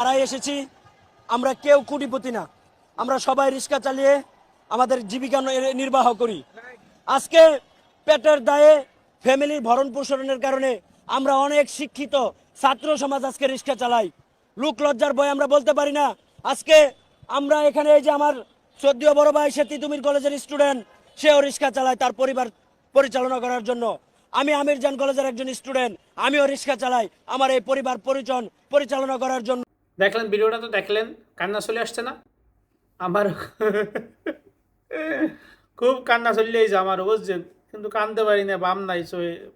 যারাই এসেছি। আমরা কেউ কুটিপতি না। আমরা সবাই রিক্সা চালিয়ে আমাদের জীবিকা নির্বাহ করি। আজকে পেটের দায়ে ফ্যামিলির ভরণ পোষণের কারণে আমরা অনেক শিক্ষিত ছাত্র সমাজ আজকে রিক্সা চালাই। লোক লজ্জার ভয় আমরা বলতে পারি না। আজকে আমরা এখানে এই যে আমার সদ্য বড় ভাই সে তিতুমির কলেজের স্টুডেন্ট, সেও রিক্সা চালায় তার পরিবার পরিচালনা করার জন্য। আমি আমির জান কলেজের একজন স্টুডেন্ট, আমিও রিক্সা চালাই। আমার এই পরিবার পরিচন পরিচালনা করার জন্য। দেখলেন, ভিডিওটা তো দেখলেন, কান্না চলে আসছে না? আমার খুব কান্না চললেই যে আমার, বুঝছেন? কিন্তু কানতে পারি না, বাম নাই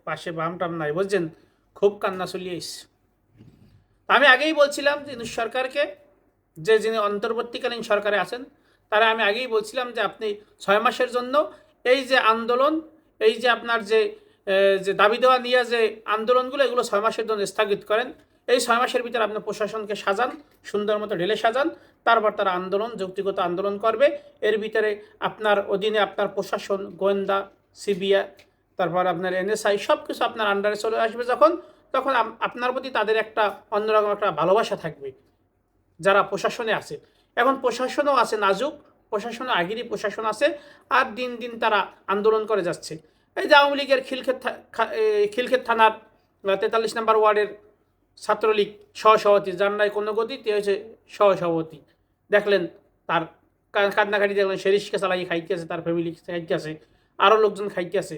পাশে বাম টাম নাই, বুঝছেন? খুব কান্না চলিয়ে আমি আগেই বলছিলাম যে সরকারকে, যে যিনি অন্তর্বর্তীকালীন সরকারে আছেন, তারা আমি আগেই বলছিলাম যে আপনি ছয় মাসের জন্য এই যে আন্দোলন, এই যে আপনার যে যে দাবি দেওয়া নিয়ে যে আন্দোলনগুলো, এগুলো ছয় মাসের জন্য স্থগিত করেন। এই ছয় মাসের ভিতরে আপনি প্রশাসনকে সাজান, সুন্দর মতো ঢেলে সাজান, তারপর তারা আন্দোলন যৌক্তিগত আন্দোলন করবে। এর ভিতরে আপনার অধীনে আপনার প্রশাসন, গোয়েন্দা, সিবিআই, তারপর আপনার এনএসআই সব কিছু আপনার আন্ডারে চলে আসবে যখন, তখন আপনার প্রতি তাদের একটা অন্যরকম একটা ভালোবাসা থাকবে, যারা প্রশাসনে আছে। এখন প্রশাসনও আছে নাজুক প্রশাসনও আগেরই প্রশাসন আছে, আর দিন দিন তারা আন্দোলন করে যাচ্ছে। এই যে আওয়ামী লীগের খিলক্ষেত খিলক্ষেত থানার তেতাল্লিশ নম্বর ওয়ার্ডের ছাত্রলীগ সহসভাপতি, যার নাই কোনো গতি, তে হয়েছে সহসভাপতি। দেখলেন তার কান্নাকাটি দেখলেন রিক্সা চালাই খাইতে আছে তার ফ্যামিলি খাইতে আছে আরও লোকজন খাইতে আছে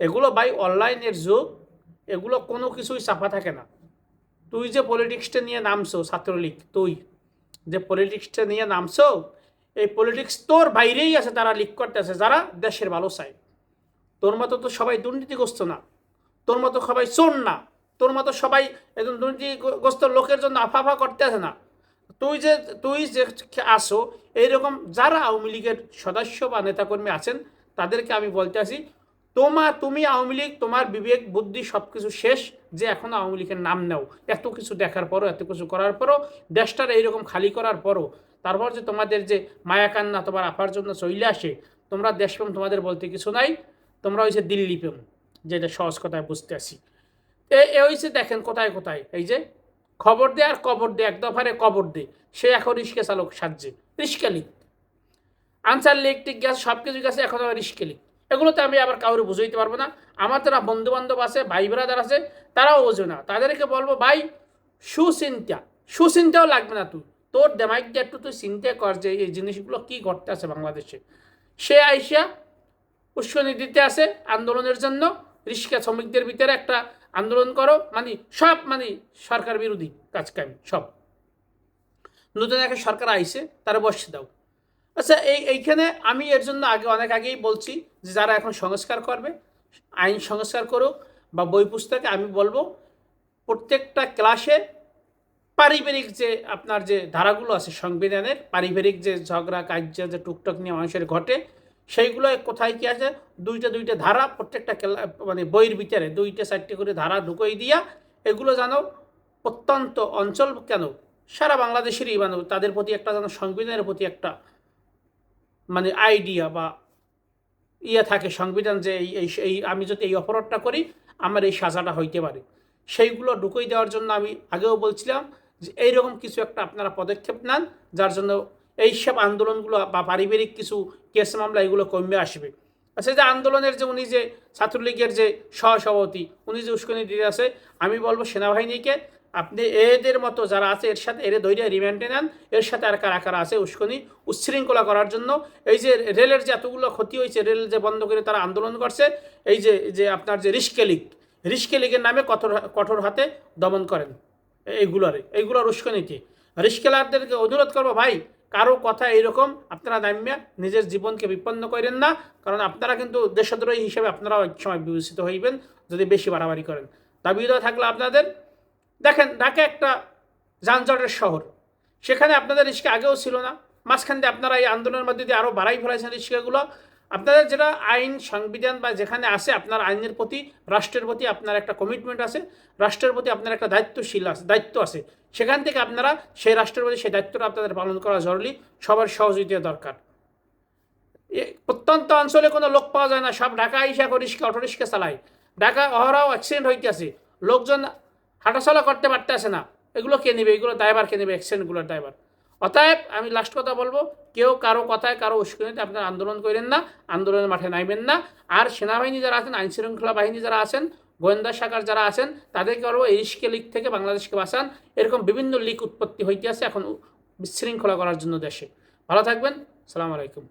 এগুলো বাই অনলাইনের যুগ, এগুলো কোনো কিছুই চাপা থাকে না। তুই যে পলিটিক্সটা নিয়ে নামছো, ছাত্রলীগ, তুই যে পলিটিক্সটা নিয়ে নামছো, এই পলিটিক্স তোর বাইরেই আছে, তারা লিক করতে আছে যারা দেশের ভালো চায়। তোর মতো তো সবাই দুর্নীতিগ্রস্ত না। তোর মতো সবাই চোর না। তোর মতো সবাই একদম দুর্নীতিগ্রস্ত লোকের জন্য আফাফা করতে আছে না। তুই যে তুই যে আসো, এইরকম যারা আওয়ামী লীগের সদস্য বা নেতাকর্মী আছেন, তাদেরকে আমি বলতে আসি, তোমা, তুমি আওয়ামী লীগ, তোমার বিবেক, বুদ্ধি সব কিছু শেষ, যে এখন আওয়ামী লীগের নাম নাও। এত কিছু দেখার পরও, এত কিছু করার পরও, দেশটার এইরকম খালি করার পরও, তারপর যে তোমাদের যে মায়াকান্না তোমার আপার জন্য চলে আসে, তোমরা দেশপ্রেম তোমাদের বলতে কিছু নাই, তোমরা হয়েছে দিল্লি প্রেম যেটা সহজ কথায় বুঝতে আসি। এ হয়েছে দেখেন কোথায় কোথায়, এই যে, খবর দে আর কবর দে, এক দফারে কবর দে। সে এখন রিস্কে চালক সাজছে, রিস্কা লিগ। আনসার লিগ, টিক গ্যাস সব কিছু গেছে এখন আবার রিস্কে লিগ। এগুলোতে আমি আবার কাউরে বুঝাইতে পারব না। আমার যারা বন্ধু বান্ধব আছে, ভাই ব্রাদার আছে, তারাও বোঝে না। তাদেরকে বলব, ভাই, সুচিন্তা, সুচিন্তাও লাগবে না তুই তোর দেমাইক দিয়ে একটু তুই চিন্তা কর যে এই জিনিসগুলো কী ঘটতে আছে বাংলাদেশে। সে আইসা উস্কনি দিতে আছে আন্দোলনের জন্য রিক্সা শ্রমিকদের ভিতরে একটা আন্দোলন করো মানে সব মানে সরকার বিরোধী কাজ কাম, সব। নতুন একটা সরকার আইসে তারা বসে দাও। আচ্ছা এই, এইখানে আমি এর জন্য আগে, অনেক আগেই বলছি যে যারা এখন সংস্কার করবে, আইন সংস্কার করুক বা বই পুস্তকে, আমি বলব প্রত্যেকটা ক্লাসে পারিবারিক যে আপনার যে ধারাগুলো আছে সংবিধানের, পারিবারিক যে ঝগড়া, কার্য যে টুকটাক নিয়ে মানুষের ঘটে সেইগুলো কোথায় কি আছে? দুইটা দুইটা ধারা, প্রত্যেকটা মানে বইয়ের ভিতরে দুইটা চারটে করে ধারা ঢুকোই দিয়া এগুলো যেন প্রত্যন্ত অঞ্চল কেন? সারা বাংলাদেশেরই মানে তাদের প্রতি একটা যেন সংবিধানের প্রতি একটা মানে আইডিয়া বা ইয়ে থাকে সংবিধান যে এই এই, আমি যদি এই অপরাধটা করি, আমার এই সাজাটা হইতে পারে। সেইগুলো ঢুকই দেওয়ার জন্য আমি আগেও বলছিলাম যে এইরকম কিছু একটা আপনারা পদক্ষেপ নেন, যার জন্য এইসব আন্দোলনগুলো বা পারিবারিক কিছু কেস মামলা এগুলো কমে আসবে। আচ্ছা যে আন্দোলনের যে উনি যে ছাত্রলীগের যে সহসভাপতি, উনি যে উস্কনি দিতে আছে, আমি বলব সেনাবাহিনীকে, আপনি এদের মতো যারা আছে, এর সাথে এরে ধৈর্য রিমান্ডে নেন, এর সাথে আর কারা কারা আছে উস্কনি উচ্ছৃঙ্খলা করার জন্য। এই যে রেলের যে এতগুলো ক্ষতি হয়েছে, রেল যে বন্ধ করে তারা আন্দোলন করছে, এই যে যে আপনার যে রিস্কে লীগ, রিস্কে লীগের নামে কঠোর কঠোর হাতে দমন করেন। এইগুলোরে এইগুলোর উস্কনিতে। রিস্কেলারদেরকে অনুরোধ করব, ভাই কারও কথা এইরকম আপনারা নামিয়া নিজের জীবনকে বিপন্ন করেন না, কারণ আপনারা কিন্তু দেশদ্রোহী হিসেবে আপনারাও এক সময় বিবেচিত হইবেন, যদি বেশি বাড়াবাড়ি করেন। দাবি থাকলে আপনাদের, দেখেন ঢাকা একটা যানজটের শহর। সেখানে আপনাদের রিস্কা আগেও ছিল না। মাঝখান দিয়ে আপনারা এই আন্দোলনের মধ্যে দিয়ে আরও বাড়াই ফেলাইছেন রিস্কাগুলো। আপনাদের যেটা আইন, সংবিধান বা যেখানে আছে, আপনার আইনের প্রতি, রাষ্ট্রের প্রতি আপনার একটা কমিটমেন্ট আছে, রাষ্ট্রের প্রতি আপনার একটা দায়িত্বশীল আছে, দায়িত্ব আছে। সেখান থেকে আপনারা সেই রাষ্ট্রের প্রতি সেই দায়িত্বটা আপনাদের পালন করা জরুরি, সবার সহযোগিতা দরকার। প্রত্যন্ত অঞ্চলে কোনো লোক পাওয়া যায় না, সব ঢাকা আইসা রিক্সা অটো রিক্সা চালায়। ঢাকা অহরাও অ্যাক্সিডেন্ট হইতেছে, লোকজন হাঁটাচলা করতে পারতেছে না। এগুলো কে নেবে? এগুলো ড্রাইভার কে নেবে? অ্যাক্সিডেন্টগুলোর ড্রাইভার অতএব আমি লাস্ট কথা বলব, কেউ কারও কথায় কারও উস্কুনিতে আপনার আন্দোলন করেন না, আন্দোলনের মাঠে নামবেন না। আর সেনাবাহিনী যারা আছেন আইন শৃঙ্খলা বাহিনী যারা আছেন, গোয়েন্দা শাখার যারা আছেন, তাদেরকে বলব এই ইস্কে লিক থেকে বাংলাদেশকে বাঁচান। এরকম বিভিন্ন লিক উৎপত্তি হইতে আছে এখন বিশৃঙ্খলা করার জন্য দেশে। ভালো থাকবেন, সালাম আলাইকুম।